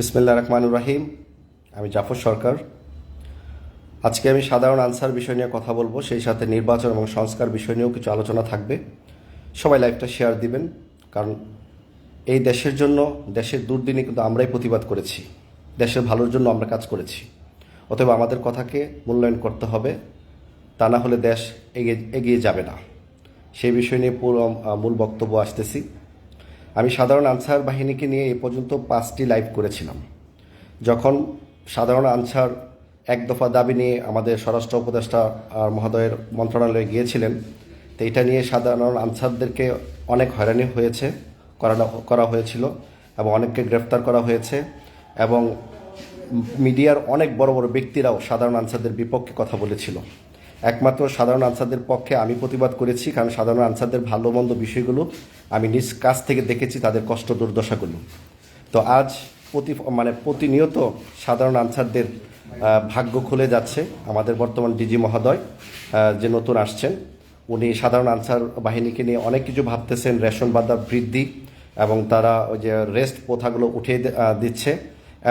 বিসমিল্লা রহমানুর রাহিম। আমি জাফর সরকার। আজকে আমি সাধারণ আনসার বিষয় নিয়ে কথা বলব, সেই সাথে নির্বাচন এবং সংস্কার বিষয় নিয়েও কিছু আলোচনা থাকবে। সবাই লাইভটা শেয়ার দিবেন, কারণ এই দেশের জন্য, দেশের দুর্দিনে কিন্তু আমরাই প্রতিবাদ করেছি। দেশের ভালোর জন্য আমরা কাজ করেছি। অতএব আমাদের কথাকে মূল্যায়ন করতে হবে, তা না হলে দেশ এগিয়ে এগিয়ে যাবে না। সেই বিষয় নিয়ে পুরো মূল বক্তব্য আসতেছি। আমি সাধারণ আনসার বাহিনীকে নিয়ে এ পর্যন্ত পাঁচটি লাইভ করেছিলাম। যখন সাধারণ আনসার এক দফা দাবি নিয়ে আমাদের স্বরাষ্ট্র উপদেষ্টা আহ, মহোদয়ের মন্ত্রণালয়ে গিয়েছিলেন তো এটা নিয়ে সাধারণ আনসারদেরকে অনেক হয়রানি হয়েছে করানো করা হয়েছিল এবং অনেককে গ্রেফতার করা হয়েছে এবং মিডিয়ার অনেক বড় বড় ব্যক্তিরাও সাধারণ আনসারদের বিপক্ষে কথা বলেছিল। একমাত্র সাধারণ আনসারদের পক্ষে আমি প্রতিবাদ করেছি কারণ সাধারণ আনসারদের ভালো মন্দ বিষয়গুলো আমি নিজ কাছ থেকে দেখেছি তাদের কষ্ট দুর্দশাগুলো তো আজ প্রতি মানে প্রতিনিয়ত সাধারণ আনসারদের ভাগ্য খুলে যাচ্ছে আমাদের বর্তমান ডিজি মহোদয় যে নতুন আসছেন। উনি সাধারণ আনসার বাহিনীকে নিয়ে অনেক কিছু ভাবতেছেন, রেশন বাধা বৃদ্ধি এবং তারা ওই যে রেস্ট প্রথাগুলো উঠিয়ে দিচ্ছে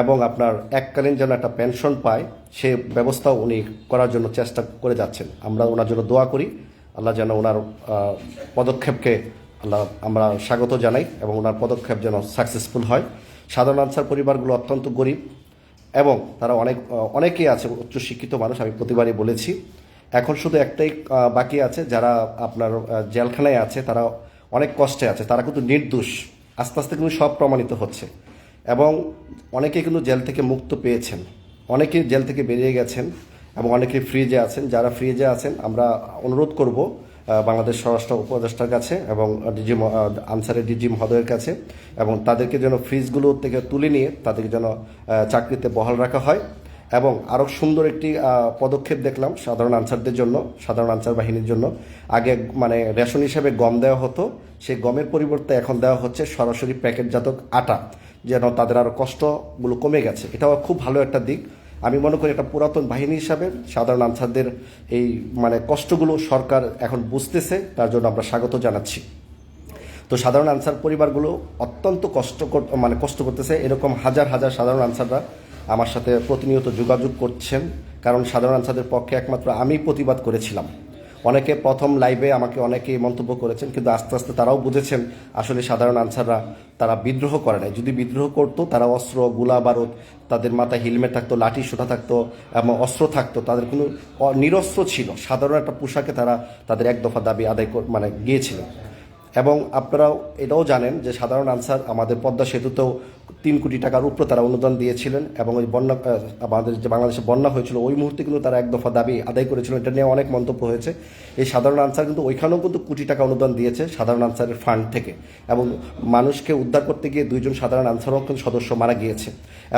এবং আপনার এককালীন যেন একটা পেনশন পায়, সে ব্যবস্থাও উনি করার জন্য চেষ্টা করে যাচ্ছেন। আমরা ওনার জন্য দোয়া করি, আল্লাহ যেন ওনার পদক্ষেপকে আল্লাহ আমরা স্বাগত জানাই এবং ওনার পদক্ষেপ যেন সাকসেসফুল হয়। সাধারণ আনসার পরিবারগুলো অত্যন্ত গরিব এবং তারা অনেক অনেকেই আছে উচ্চশিক্ষিত মানুষ, আমি প্রতিবারই বলেছি। এখন শুধু একটাই বাকি আছে, যারা আপনার জেলখানায় আছে, তারা অনেক কষ্টে আছে, তারা কিন্তু নির্দোষ। আস্তে আস্তে কিন্তু সব প্রমাণিত হচ্ছে। এবং অনেকে কিন্তু জেল থেকে মুক্ত পেয়েছেন। অনেকে জেল থেকে বেরিয়ে গেছেন এবং অনেকে ফ্রিজে আছেন। যারা ফ্রিজে আছেন, আমরা অনুরোধ করব বাংলাদেশ স্বরাষ্ট্র উপদেষ্টার কাছে এবং ডিজি আনসারের ডিজি মহোদয়ের কাছে এবং তাদেরকে যেন ফ্রিজগুলো থেকে তুলে নিয়ে তাদেরকে যেন চাকরিতে বহাল রাখা হয় এবং আরও সুন্দর একটি পদক্ষেপ দেখলাম সাধারণ আনসারদের জন্য, সাধারণ আনসার বাহিনীর জন্য। আগে মানে রেশন হিসেবে গম দেওয়া হতো, সেই গমের পরিবর্তে এখন দেওয়া হচ্ছে সরাসরি প্যাকেটজাত আটা, যেন তাদের আরও কষ্টগুলো কমে গেছে। এটাও খুব ভালো একটা দিক। আমি মনে করি একটা পুরাতন বাহিনী হিসাবে সাধারণ আনসারদের এই মানে কষ্টগুলো সরকার এখন বুঝতেছে, তার জন্য আমরা স্বাগত জানাচ্ছি। তো সাধারণ আনসার পরিবারগুলো অত্যন্ত কষ্ট মানে কষ্ট করতেছে। এরকম হাজার হাজার সাধারণ আনসাররা আমার সাথে প্রতিনিয়ত যোগাযোগ করছেন, কারণ সাধারণ আনসারদের পক্ষে একমাত্র আমি প্রতিবাদ করেছিলাম। অনেকে প্রথম লাইভে আমাকে অনেকে মন্তব্য করেছেন, কিন্তু আস্তে আস্তে তারাও বুঝেছেন আসলে সাধারণ আনসাররা তারা বিদ্রোহ করে নাই। যদি বিদ্রোহ করতো, তারা অস্ত্র, গোলা বারুদ, তাদের মাথায় হেলমেট থাকতো, লাঠি, সোটা থাকতো, এবং অস্ত্র থাকতো, তাদের কোনো নিরস্ত্র ছিল। সাধারণ একটা পোশাকে তারা তাদের এক দফা দাবি আদায় মানে গিয়েছিলেন এবং আপনারাও এটাও জানেন যে সাধারণ আনসার আমাদের পদ্মা সেতুতেও তিন কোটি টাকার উপরে তারা অনুদান দিয়েছিলেন এবং ওই বন্যা আমাদের যে বাংলাদেশে বন্যা হয়েছিল, ওই মুহূর্তে কিন্তু তারা এক দফা দাবি আদায় করেছিল। এটা নিয়ে অনেক মন্তব্য হয়েছে। এই সাধারণ আনসার কিন্তু ওইখানেও কিন্তু কোটি টাকা অনুদান দিয়েছে সাধারণ আনসারের ফান্ড থেকে এবং মানুষকে উদ্ধার করতে গিয়ে দুইজন সাধারণ আনসারও কিন্তু সদস্য মারা গিয়েছে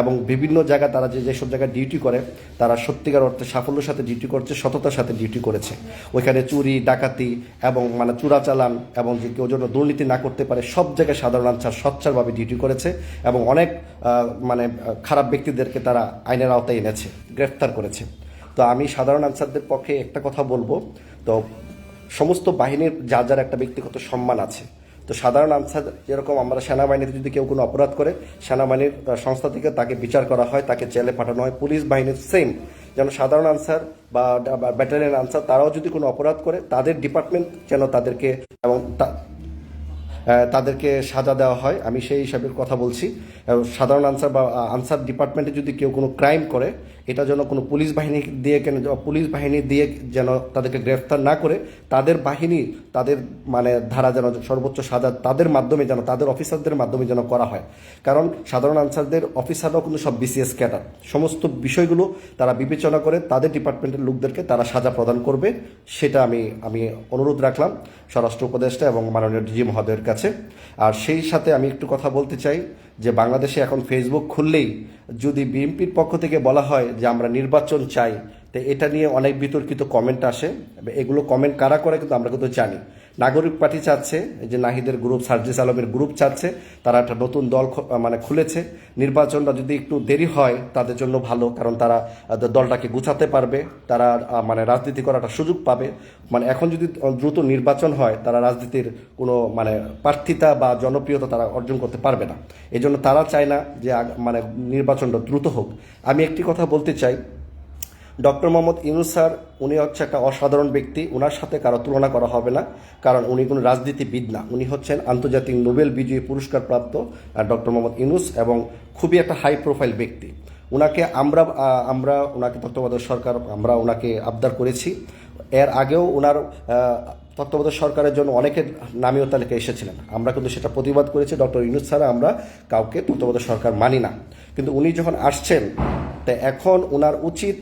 এবং বিভিন্ন জায়গায় তারা যে যেসব জায়গায় ডিউটি করে, তারা সত্যিকার অর্থে সাফল্যের সাথে ডিউটি করছে, সততার সাথে ডিউটি করেছে। ওইখানে চুরি, ডাকাতি এবং মানে চোরাচালান এবং যে কেউ যেন দুর্নীতি না করতে পারে, সব জায়গায় সাধারণ আনসার সচ্ছারভাবে ডিউটি করেছে এবং অনেক মানে খারাপ ব্যক্তিদেরকে তারা আইনের আওতায় এনেছে, গ্রেফতার করেছে। তো আমি সাধারণ আনসারদের পক্ষে একটা কথা বলব। তো সমস্ত বাহিনীর যার যার একটা ব্যক্তিগত সম্মান আছে। তো সাধারণ আনসার যেরকম আমরা সেনাবাহিনীতে যদি কেউ কোনো অপরাধ করে, সেনাবাহিনীর সংস্থা থেকে তাকে বিচার করা হয়, তাকে জেলে পাঠানো হয়, পুলিশ বাহিনীর সেম। যেন সাধারণ আনসার বা ব্যাটালিয়ন আনসার তারাও যদি কোনো অপরাধ করে, তাদের ডিপার্টমেন্ট যেন তাদেরকে এবং তাদেরকে সাজা দেওয়া হয়। আমি সেই হিসাবে কথা বলছি। সাধারণ আনসার বা আনসার ডিপার্টমেন্টে যদি কেউ কোনো ক্রাইম করে এটা যেন কোনো পুলিশ বাহিনী দিয়ে কেন, পুলিশ বাহিনী দিয়ে যেন তাদেরকে গ্রেফতার না করে, তাদের বাহিনী, তাদের মানে ধারা যেন সর্বোচ্চ সাজা তাদের মাধ্যমে যেন, তাদের অফিসারদের মাধ্যমে যেন করা হয়। কারণ সাধারণ আনসারদের অফিসাররাও কিন্তু সব বিসিএস ক্যাডার সমস্ত বিষয়গুলো তারা বিবেচনা করে তাদের ডিপার্টমেন্টের লোকদেরকে তারা সাজা প্রদান করবে, সেটা আমি আমি অনুরোধ রাখলাম স্বরাষ্ট্র উপদেষ্টা এবং মাননীয় ডিজি মহোদয়ের কাছে। আর সেই সাথে আমি একটু কথা বলতে চাই যে বাংলাদেশে এখন ফেসবুক খুললেই যদি বিএনপির পক্ষ থেকে বলা হয় যে আমরা নির্বাচন চাই তো এটা নিয়ে অনেক বিতর্কিত কমেন্ট আসে। এগুলো কমেন্ট কারা করে কিন্তু আমরা কিন্তু জানি। নাগরিক পার্টি চাচ্ছে যে নাহিদের গ্রুপ সার্জিস আলমের গ্রুপ চাচ্ছে, তারা একটা নতুন দল মানে খুলেছে। নির্বাচনটা যদি একটু দেরি হয়, তাদের জন্য ভালো, কারণ তারা দলটাকে গুছাতে পারবে। তারা মানে রাজনীতি করার একটা সুযোগ পাবে। মানে এখন যদি দ্রুত নির্বাচন হয়, তারা রাজনীতির কোনো মানে প্রার্থিতা বা জনপ্রিয়তা তারা অর্জন করতে পারবে না। এই জন্য তারা চায় না যে মানে নির্বাচনটা দ্রুত হোক। আমি একটি কথা বলতে চাই। ডক্টর মোহাম্মদ ইউনুস স্যার, উনি হচ্ছে একটা অসাধারণ ব্যক্তি। ওনার সাথে কারও তুলনা করা হবে না, কারণ উনি কোনো রাজনীতিবিদ না। উনি হচ্ছেন আন্তর্জাতিক নোবেল বিজয়ী পুরস্কার প্রাপ্ত ডক্টর মোহাম্মদ ইউনুস এবং খুবই একটা হাই প্রোফাইল ব্যক্তি। ওনাকে আমরা আমরা ওনাকে তত্ত্বাবধায়ক সরকার, আমরা ওনাকে আবদার করেছি। এর আগেও ওনার তত্ত্বাবধায়ক সরকারের জন্য অনেকের নামীয় তালিকা এসেছিলেন। আমরা কিন্তু সেটা প্রতিবাদ করেছি, ডক্টর ইউনুস ছাড়া আমরা কাউকে তত্ত্বাবধায়ক সরকার মানি না। কিন্তু উনি যখন আসছেন, তা এখন ওনার উচিত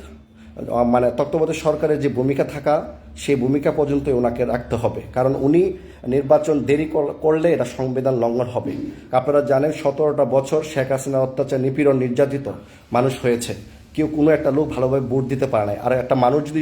মানে তত্ত্বাবধায়ক সরকারের যে ভূমিকা থাকা, সেই ভূমিকা পর্যন্ত ওনাকে রাখতে হবে। কারণ উনি নির্বাচন দেরি কর- করলে এটা সংবিধান লঙ্ঘন হবে। আপনারা জানেন সতেরোটা বছর শেখ হাসিনা অত্যাচার নিপীড়ন নির্যাতিত মানুষ হয়েছে। কেউ কোনো একটা লোক ভালোভাবে ভোট দিতে পারে না আর একটা মানুষ যদি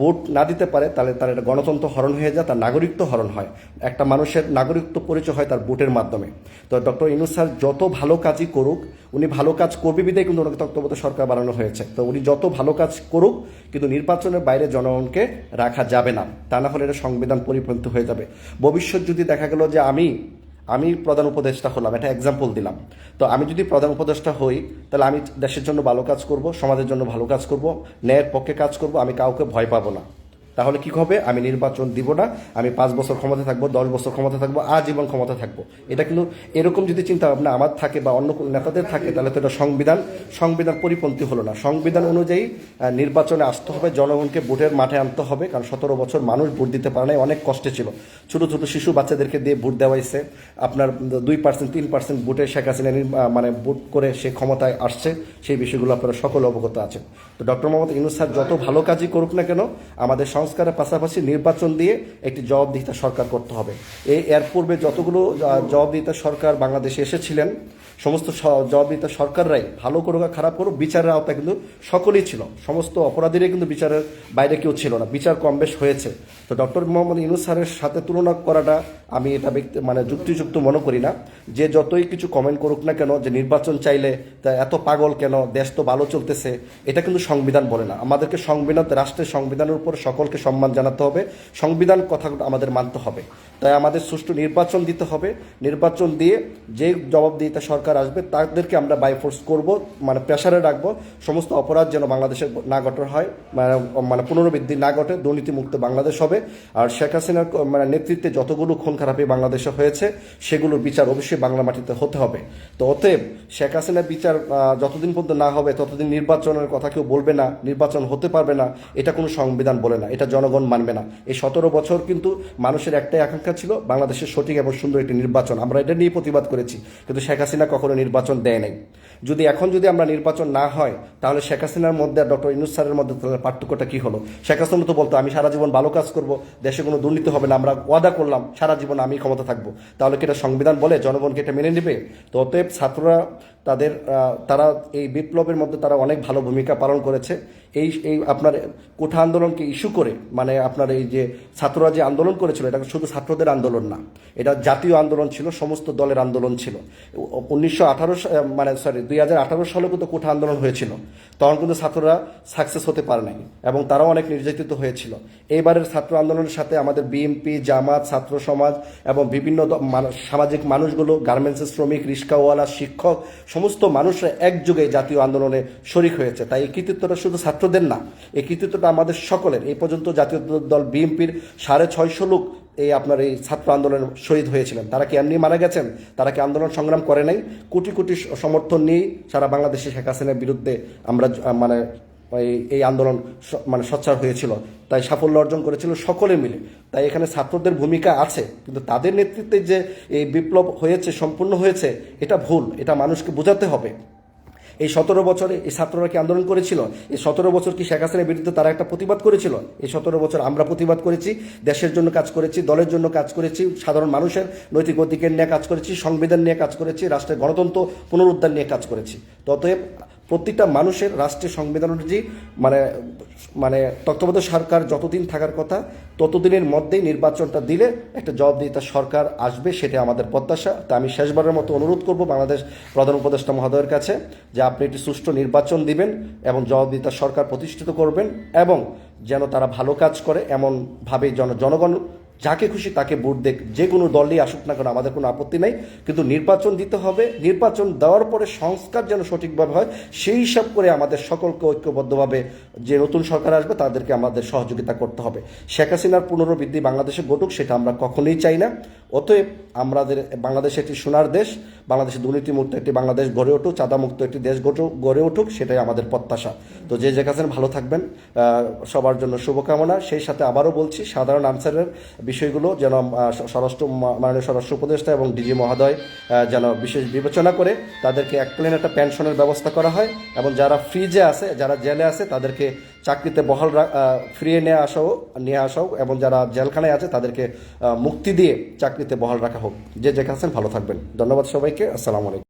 ভোট না দিতে পারে, তাহলে তার একটা গণতন্ত্র হরণ হয়ে যায়, তার নাগরিকত্ব হরণ হয়। একটা মানুষের নাগরিকত্ব পরিচয় হয় তার ভোটের মাধ্যমে। তো ডক্টর ইনুস স্যার যত ভালো কাজই করুক, উনি ভালো কাজ করবে বিদায় কিন্তু ওনাকে তত্ত্বাবধায়ক সরকার বানানো হয়েছে। তো উনি যত ভালো কাজ করুক, কিন্তু নির্বাচনের বাইরে জনগণকে রাখা যাবে না। তা না হলে এটা সংবিধান পরিপন্থী হয়ে যাবে। ভবিষ্যৎ যদি দেখা গেল যে আমি আমি প্রধান উপদেষ্টা হলাম এটা এক্সাম্পল দিলাম। তো আমি যদি প্রধান উপদেষ্টা হই, তাহলে আমি দেশের জন্য ভালো কাজ করব, সমাজের জন্য ভালো কাজ করব, ন্যায়ের পক্ষে কাজ করব, আমি কাউকে ভয় পাবো না। তাহলে কি হবে? আমি নির্বাচন দিব না। আমি পাঁচ বছর ক্ষমতা থাকব, দশ বছর ক্ষমতা থাকব, আজীবন ক্ষমতা থাকব। এটা কিন্তু এরকম যদি চিন্তা ভাবনা আমার থাকে বা অন্য কোনো নেতাদের থাকে, তাহলে তো এটা সংবিধান সংবিধান পরিপন্থী হলো না। সংবিধান অনুযায়ী নির্বাচনে আসতে হবে, জনগণকে ভোটের মাঠে আনতে হবে, কারণ সতেরো বছর মানুষ ভোট দিতে পারে নাই, অনেক কষ্টে ছিল। ছোট ছোট শিশু বাচ্চাদেরকে দিয়ে ভোট দেওয়াইছে। আপনার দুই পার্সেন্ট, তিন পার্সেন্ট ভোটে শেখ হাসিনা মানে ভোট করে সে ক্ষমতায় আসছে, সেই বিষয়গুলো আপনারা সকল অবগত আছেন। তো ডক্টর মোহাম্মদ ইউনুস স্যার যত ভালো কাজই করুক না কেন, আমাদের সংস্কারের পাশাপাশি নির্বাচন দিয়ে একটি জবাবদিহিতা সরকার করতে হবে। এই এর পূর্বে যতগুলো জবাবদিহিতা সরকার বাংলাদেশে এসেছিলেন সমস্ত জবাবদিহিতা সরকাররাই ভালো করুক খারাপ করুক, বিচারের আওতায় কিন্তু সকলেই ছিল। সমস্ত অপরাধীরাই কিন্তু বিচারের বাইরে কেউ ছিল না। বিচার কম বেশ হয়েছে। তো ডক্টর মোহাম্মদ ইউনুস স্যারের সাথে তুলনা করাটা আমি এটা ব্যক্তি মানে যুক্তিযুক্ত মনে করি না। যে যতই কিছু কমেন্ট করুক না কেন, যে নির্বাচন চাইলে তা এত পাগল কেন, দেশ তো ভালো চলতেছে, এটা কিন্তু সংবিধান বলে না। আমাদেরকে সংবিধান, রাষ্ট্রের সংবিধানের উপর সকলকে সম্মান জানাতে হবে। সংবিধান কথাগুলো আমাদের মানতে হবে। তাই আমাদের সুষ্ঠু নির্বাচন দিতে হবে। নির্বাচন দিয়ে যে জবাবদিহিতা সরকার আসবে, তাদেরকে আমরা বাইফোর্স করব মানে প্রেশারে রাখব, সমস্ত অপরাধ যেন বাংলাদেশে না ঘটে হয় মানে মানে পুনরাবৃদ্ধি না ঘটে, দুর্নীতিমুক্ত বাংলাদেশ হবে। আর শেখ হাসিনার মানে নেতৃত্বে যতগুলো খুন খারাপি বাংলাদেশে হয়েছে, সেগুলোর বিচার অবশ্যই বাংলা মাটিতে হতে হবে। তো অতএব শেখ হাসিনার বিচার যতদিন পর্যন্ত না হবে, ততদিন নির্বাচনের কথা কেউ বলবে না, নির্বাচন হতে পারবে না, এটা কোনো সংবিধান বলে না, এটা জনগণ মানবে না। এই সতেরো বছর কিন্তু মানুষের একটাই আকাঙ্ক্ষা ছিল, বাংলাদেশের সঠিক এবং সুন্দর একটি নির্বাচন। আমরা এটা নিয়ে প্রতিবাদ করেছি, কিন্তু শেখ হাসিনা কখনো নির্বাচন দেয় নাই। যদি এখন যদি আমরা নির্বাচন না হয়, তাহলে শেখ হাসিনার মধ্যে আর ডক্টর ইনুস স্যারের মধ্যে তাহলে পার্থক্যটা কী হলো? শেখ হাসিনা তো বলতো, আমি সারা জীবন ভালো কাজ করব, দেশে কোনো দুর্নীতি হবে না, আমরা ওয়াদা করলাম, সারা জীবন আমি ক্ষমতা থাকব। তাহলে কি এটা সংবিধান বলে জনগণকে এটা মেনে নেবে? তো অতএব ছাত্ররা তাদের তারা এই বিপ্লবের মধ্যে তারা অনেক ভালো ভূমিকা পালন করেছে। এই এই আপনার কোঠা আন্দোলনকে ইস্যু করে মানে আপনার এই যে ছাত্ররা যে আন্দোলন করেছিল, এটা শুধু ছাত্রদের আন্দোলন না, এটা জাতীয় আন্দোলন ছিল, সমস্ত দলের আন্দোলন ছিল। উনিশশো আঠারো মানে সরি দুই হাজার আঠারো সালে কিন্তু কোঠা আন্দোলন হয়েছিল, তখন কিন্তু ছাত্ররা সাকসেস হতে পারে নাই, এবং তারাও অনেক নির্যাতিত হয়েছিল। এইবারের ছাত্র আন্দোলনের সাথে আমাদের বিএমপি জামাত, ছাত্র সমাজ এবং বিভিন্ন সামাজিক মানুষগুলো গার্মেন্টসের শ্রমিক রিক্সাওয়ালা শিক্ষক সমস্ত মানুষরা একযোগে জাতীয় আন্দোলনে শরিক হয়েছে। তাই এই কৃতিত্বটা শুধু ছাত্রদের না, এই কৃতিত্বটা আমাদের সকলের। এই পর্যন্ত জাতীয় দল বিএনপির সাড়ে ছয়শো লোক এই আপনার এই ছাত্র আন্দোলনে শহীদ হয়েছিলেন। তারা কি এমনি মারা গেছেন? তারা কি আন্দোলন সংগ্রাম করে নাই? কোটি কোটি সমর্থন নিয়েই সারা বাংলাদেশে শেখ হাসিনার বিরুদ্ধে আমরা মানে এই আন্দোলন মানে সচ্চার হয়েছিল। তাই সাফল্য অর্জন করেছিল সকলে মিলে। তাই এখানে ছাত্রদের ভূমিকা আছে, কিন্তু তাদের নেতৃত্বে যে এই বিপ্লব হয়েছে, সম্পূর্ণ হয়েছে, এটা ভুল, এটা মানুষকে বোঝাতে হবে। এই সতেরো বছরে এই ছাত্ররা কি আন্দোলন করেছিল? এই সতেরো বছর কি শেখ হাসিনার বিরুদ্ধে তারা একটা প্রতিবাদ করেছিল? এই সতেরো বছর আমরা প্রতিবাদ করেছি, দেশের জন্য কাজ করেছি, দলের জন্য কাজ করেছি, সাধারণ মানুষের নৈতিক অধিকার নিয়ে কাজ করেছি, সংবিধান নিয়ে কাজ করেছি, রাষ্ট্রের গণতন্ত্র পুনরুদ্ধার নিয়ে কাজ করেছি। ততএব প্রতিটা মানুষের রাষ্ট্রের সংবিধান অনুযায়ী মানে মানে তত্ত্বাবধায়ক সরকার যতদিন থাকার কথা, ততদিনের মধ্যেই নির্বাচনটা দিলে একটা জবাবদিহিতা সরকার আসবে সেটা আমাদের প্রত্যাশা। তা আমি শেষবারের মতো অনুরোধ করব বাংলাদেশ প্রধান উপদেষ্টা মহোদয়ের কাছে যে আপনি একটি সুষ্ঠু নির্বাচন দিবেন এবং জবাবদিহিতা সরকার প্রতিষ্ঠিত করবেন এবং যেন তারা ভালো কাজ করে এমনভাবে জন জনগণ যাকে খুশি তাকে ভোট দেখ, যে কোনো দলই আসুক না কেন, আমাদের কোনো আপত্তি নাই। কিন্তু নির্বাচন দিতে হবে, নির্বাচন দেওয়ার পরে সংস্কার যেন সঠিকভাবে হয়, সেই হিসাব করে আমাদের সকলকে ঐক্যবদ্ধভাবে যে নতুন সরকার আসবে, তাদেরকে আমাদের সহযোগিতা করতে হবে। শেখ হাসিনার পুনরবৃদ্ধি বাংলাদেশে ঘটুক, সেটা আমরা কখনোই চাই না। অতএব আমাদের, বাংলাদেশ একটি সোনার দেশ, বাংলাদেশে দুর্নীতিমুক্ত একটি বাংলাদেশ গড়ে উঠুক, চাঁদামুক্ত একটি দেশ গড়ে- উঠুক, সেটাই আমাদের প্রত্যাশা। তো যে যে কাছেন ভালো থাকবেন সবার জন্য শুভকামনা। সেই সাথে আবারও বলছি, সাধারণ আনসারের বিষয়গুলো যেন স্বরাষ্ট্র মাননীয় স্বরাষ্ট্র উপদেষ্টা এবং ডিজি মহোদয় যেন বিশেষ বিবেচনা করে তাদেরকে এক প্লেন একটা পেনশনের ব্যবস্থা করা হয় এবং যারা ফ্রিজে আছে, যারা জেলে আছে, তাদেরকে চাকরিতে বহাল ফিরিয়ে নিয়ে আসাও নিয়ে আসাও এবং যারা জেলখানায় আছে, তাদেরকে মুক্তি দিয়ে চাকরিতে বহাল রাখা হোক। যে যেখানে আছেন, ভালো থাকবেন। ধন্যবাদ সবাইকে। আসসালামু আলাইকুম।